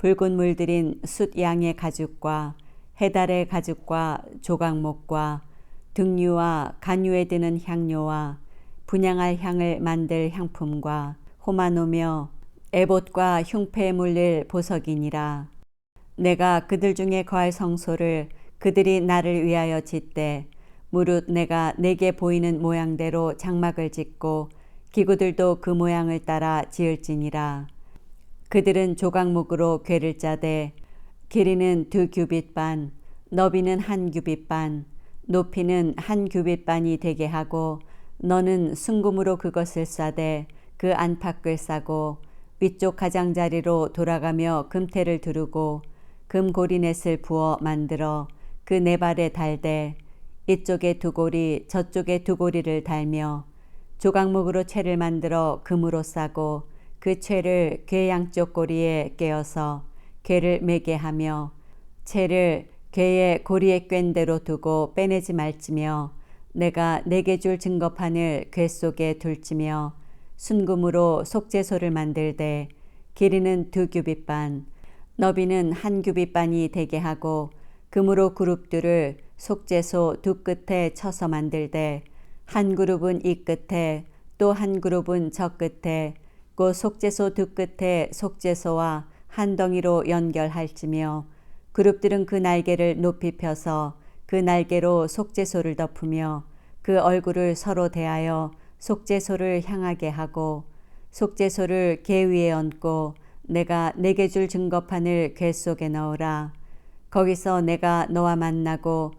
붉은 물들인 숫 양의 가죽과 해달의 가죽과 조각목과 등류와 간유에 드는 향료와 분양할 향을 만들 향품과 호마노며 에봇과 흉패에 물릴 보석이니라. 내가 그들 중에 거할 성소를 그들이 나를 위하여 짓되 무릇 내가 내게 보이는 모양대로 장막을 짓고 기구들도 그 모양을 따라 지을지니라. 그들은 조각목으로 궤를 짜되 길이는 두 규빗 반, 너비는 한 규빗 반, 높이는 한 규빗 반이 되게 하고 너는 순금으로 그것을 싸되 그 안팎을 싸고 위쪽 가장자리로 돌아가며 금태를 두르고 금고리넷을 부어 만들어 그 네 발에 달되 이쪽에 두 고리 저쪽에 두 고리를 달며 조각목으로 채를 만들어 금으로 싸고 그 채를 괴 양쪽 고리에 깨어서 괴를 매게 하며 채를 괴의 고리에 꿰 대로 두고 빼내지 말지며 내가 내게 줄 증거판을 괴 속에 둘지며 순금으로 속죄소를 만들되 길이는 두 규빗 반, 너비는 한 규빗 반이 되게 하고 금으로 그룹들을 속죄소 두 끝에 쳐서 만들되 한 그룹은 이 끝에 또 한 그룹은 저 끝에 곧 속죄소 두 끝에 속죄소와 한 덩이로 연결할지며 그룹들은 그 날개를 높이 펴서 그 날개로 속죄소를 덮으며 그 얼굴을 서로 대하여 속죄소를 향하게 하고 속죄소를 개 위에 얹고 내가 내게 줄 증거판을 궤 속에 넣으라. 거기서 내가 너와 만나고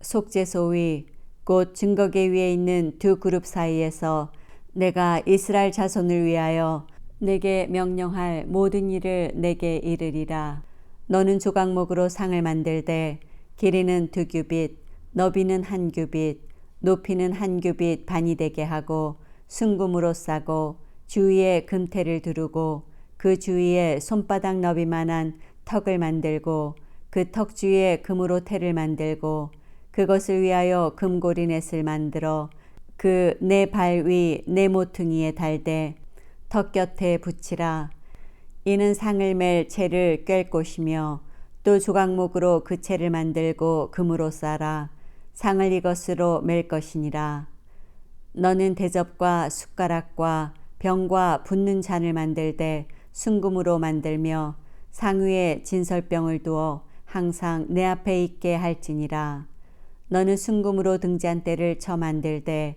속죄소 위, 곧 증거계 위에 있는 두 그룹 사이에서 내가 이스라엘 자손을 위하여 내게 명령할 모든 일을 내게 이르리라. 너는 조각목으로 상을 만들되 길이는 두 규빗, 너비는 한 규빗, 높이는 한 규빗 반이 되게 하고 순금으로 싸고 주위에 금태를 두르고 그 주위에 손바닥 너비만한 턱을 만들고 그 턱 주위에 금으로 태를 만들고 그것을 위하여 금고리 넷을 만들어 그 내 발 위 내 모퉁이에 달되 턱 곁에 붙이라. 이는 상을 맬 채를 꿰 곳이며 또 조각목으로 그 채를 만들고 금으로 싸라. 상을 이것으로 맬 것이니라. 너는 대접과 숟가락과 병과 붓는 잔을 만들되 순금으로 만들며 상 위에 진설병을 두어 항상 내 앞에 있게 할지니라. 너는 순금으로 등잔대를 쳐 만들되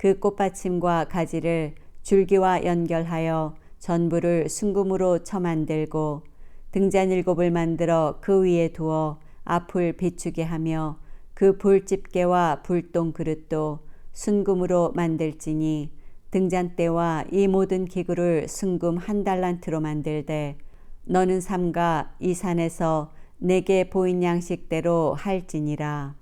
그 꽃받침과 가지를 줄기와 연결하여 전부를 순금으로 쳐 만들고 등잔 일곱을 만들어 그 위에 두어 앞을 비추게 하며 그 불집게와 불똥 그릇도 순금으로 만들지니 등잔대와 이 모든 기구를 순금 한 달란트로 만들되 너는 삼가 이 산에서 내게 보인 양식대로 할지니라.